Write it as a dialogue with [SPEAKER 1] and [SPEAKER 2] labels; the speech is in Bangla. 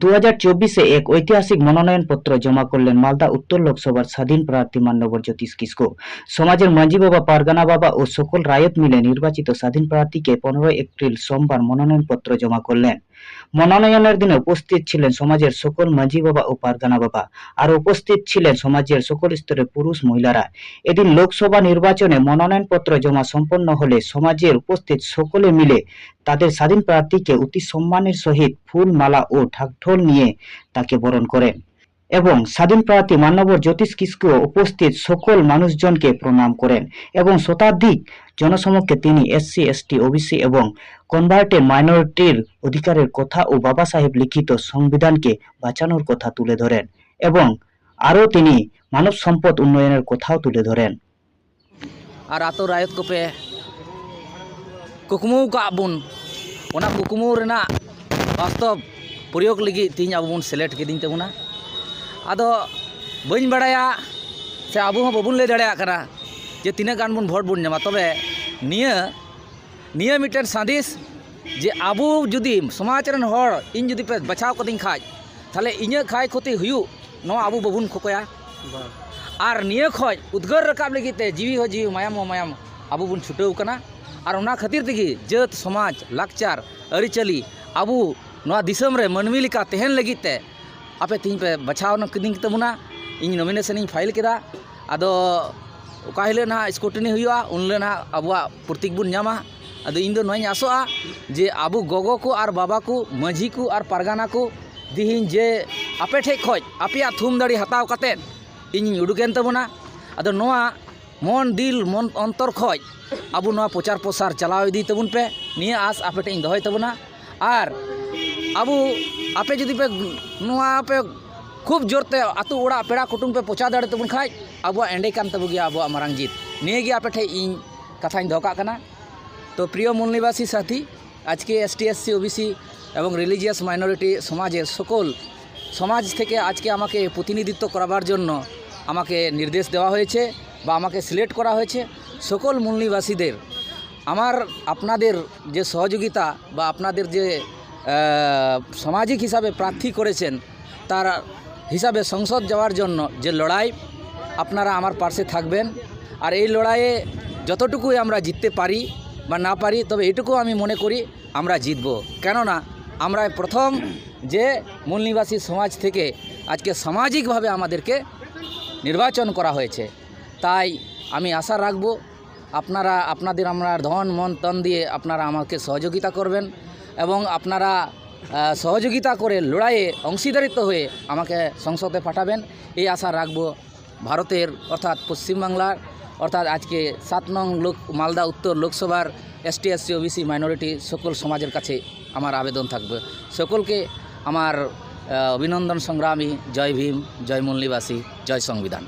[SPEAKER 1] দু চব্বিশে এক ঐতিহাসিক মনোনয়নপত্র জমা করলেন মালদা উত্তর লোকসভার স্বাধীন প্রার্থী মান্যবর জ্যোতিষ কিস্কু। সমাজের মাঝি বাবা পারগানা বাবা ও সকল রায়ত মিলে নির্বাচিত স্বাধীন প্রার্থীকে পনেরোই এপ্রিল সোমবার মনোনয়নপত্র জমা করলেন। মনোনয়নের দিনে উপস্থিত ছিলেন সমাজের সকল মাঝি বাবা ও পারগানা বাবা আর উপস্থিত ছিলেন সমাজের সকল স্তরের পুরুষ মহিলারা। এদিন লোকসভা নির্বাচনে মনোনয়নপত্র জমা সম্পন্ন হলে সমাজের উপস্থিত সকলে মিলে তাদের স্বাধীন প্রার্থীকে অতি সম্মানের সহিত ফুল মালা ও ঢাকঢোল ঠোঁট নিয়ে তাকে বরণ করেন এবং স্বাধীন প্রার্থী মান্যবর জ্যোতিষ কিস্কুও উপস্থিত সকল মানুষজনকে প্রণাম করেন এবং শতাধিক জনসমক্ষে তিনি এসসি এসটি ওবিসি এবং কনভার্টেড মাইনরিটির অধিকারের কথা ও বাবা সাহেব লিখিত সংবিধানকে বাঁচানোর কথা তুলে ধরেন এবং আরও তিনি মানব সম্পদ উন্নয়নের কথাও তুলে ধরেন।
[SPEAKER 2] আর আতো রায়ত কোপে কুকুমু কাবুন ওনা কুকুমু রেনা বাস্তব ᱯᱨᱚᱭᱳᱜᱽ ᱞᱟᱹᱜᱤᱫ ᱛᱮᱦᱤᱧ ᱟᱵᱚ ᱵᱚᱱ ᱥᱤᱞᱮᱠᱴ ᱠᱤᱫᱤᱧ ᱛᱟᱵᱚᱱᱟ ᱟᱫᱚ ᱵᱟᱹᱧ ᱵᱟᱲᱟᱭᱟ ᱥᱮ ᱟᱵᱚ ᱦᱚᱸ ᱵᱟᱵᱚᱱ ᱞᱟᱹᱭ ᱫᱟᱲᱮᱭᱟᱜ ᱠᱟᱱᱟ ᱡᱮ ᱛᱤᱱᱟᱹᱜ ᱜᱟᱱ ᱵᱚᱱ ᱵᱷᱳᱴ ᱵᱚᱱ ᱧᱟᱢᱟ ᱛᱚᱵᱮ ᱱᱤᱭᱟᱹ ᱱᱤᱭᱟᱹ ᱢᱤᱫᱴᱮᱱ ᱥᱟᱸᱫᱮᱥ ᱡᱮ ᱟᱵᱚ ᱡᱩᱫᱤ ᱥᱚᱢᱟᱡᱽ ᱨᱮᱱ ᱦᱚᱲ ᱤᱧ ᱡᱩᱫᱤ ᱯᱮ ᱵᱟᱪᱷᱟᱣ ᱠᱟᱹᱫᱤᱧ ᱠᱷᱟᱡ ᱛᱟᱦᱞᱮ ᱤᱧᱟᱹᱜ ᱠᱷᱟᱭ ᱠᱷᱚᱛᱤ ᱦᱩᱭᱩᱜ ᱱᱚᱣᱟ ᱟᱵᱚ ᱵᱟᱵᱚᱱ ᱠᱷᱚᱠᱚᱭᱟ ᱟᱨ ᱱᱤᱭᱟᱹ ᱠᱷᱚᱡ ᱩᱫᱽᱜᱟᱹᱨ ᱨᱟᱠᱟᱵ ᱞᱟᱹᱜᱤᱫ ᱛᱮ ᱡᱤᱣᱤ ᱦᱚᱸ ᱡᱤᱣᱤ ᱢᱟᱭᱟᱢ ᱦᱚᱸ ᱢᱟᱭᱟᱢ ᱟᱵᱚ ᱵᱚᱱ ᱪᱷᱩᱴᱟᱹᱣ ᱠᱟᱱᱟ ᱟᱨ ᱚᱱᱟ ᱠᱷᱟᱹᱛᱤᱨ ᱛᱮᱜᱮ ᱡᱟᱹᱛ ᱥᱚᱢᱟᱡᱽ ᱞᱟᱠᱪᱟᱨ ᱟᱹᱨᱤᱪᱟᱹᱞᱤ ᱟᱵᱚ ना दिसम रे मानवी लेका तहन लगीत ते आपे तीन पे बचाव न किदिन इन नॉमिनेशन फ़ाइल के अदो ना स्कूटनी हुआ उनले ना अबुआ प्रतीक बुन न्यामा अदो इन दो नय आसोआ जे आबु गोगो को आर बाबा को मजी को आर परगाना को दिहिन जे आपे ठे खोज आपे थुम दड़ी हताव कते इन उडुकेन तबुना अदो मन दिल मन अंतर खोज अब प्रचार प्रसार चलाव पे निया आस आपे ठे और ᱟᱵᱚ ᱟᱯᱮ ᱡᱩᱫᱤ ᱯᱮ ᱱᱚᱣᱟ ᱯᱮ খুব জোরতে আতু ওড়া পেড়া কুটুম পে পৌঁছা দাঁড়ে তবুন খাই আবহাওয়া এন্ডে কান তবু গিয়া আবহাওয়া মারাং জিত নিয়ে গিয়ে আপে ঠেই ইñ কথাñ দহো কাগ কানা তো প্রিয় মূল নিবাসী সাথী আজকে এসটি এসসি ওবিসি এবং রিলিজিয়াস মাইনরিটি সমাজের সকল সমাজ থেকে আজকে আমাকে প্রতিনিধিত্ব করাবার জন্য আমাকে নির্দেশ দেওয়া হয়েছে বা আমাকে সিলেক্ট করা হয়েছে সকল মূল নিবাসীদের আমার আপনাদের যে সহযোগিতা বা আপনাদের যে আহ, সামাজিক হিসাবে প্রার্থী করেছেন, তার হিসাবে সংসদ যাওয়ার জন্য যে লড়াই, আপনারা আমার পাশে থাকবেন। আর এই লড়াইয়ে যতটুকুই আমরা জিততে পারি বা না পারি, তবে এটুকু আমি মনে করি, আমরা জিতব। কেননা, আমরা প্রথম যে মূল নিবাসী সমাজ থেকে আজকে সামাজিকভাবে আমাদেরকে নির্বাচন করা হয়েছে, তাই আমি আশা রাখব, আপনারা, আপনাদের আমরা ধন, মন, তন দিয়ে আপনারা আমাকে সহযোগিতা করবেন। এবং আপনারা সহযোগিতা করে লড়াইয়ে অংশীদারিত্ব হয়ে আমাকে সংসদে পাঠাবেন। এই আশা রাখব ভারতের, অর্থাৎ পশ্চিমবাংলার, অর্থাৎ আজকে সাত নং লোক, মালদা উত্তর লোকসভার এসটি এসসি ওবিসি মাইনরিটি সকল সমাজের কাছে আমার আবেদন থাকবে। সকলকে আমার অভিনন্দন সংগ্রামী। জয় ভীম, জয় মূলনিবাসী জয় সংবিধান।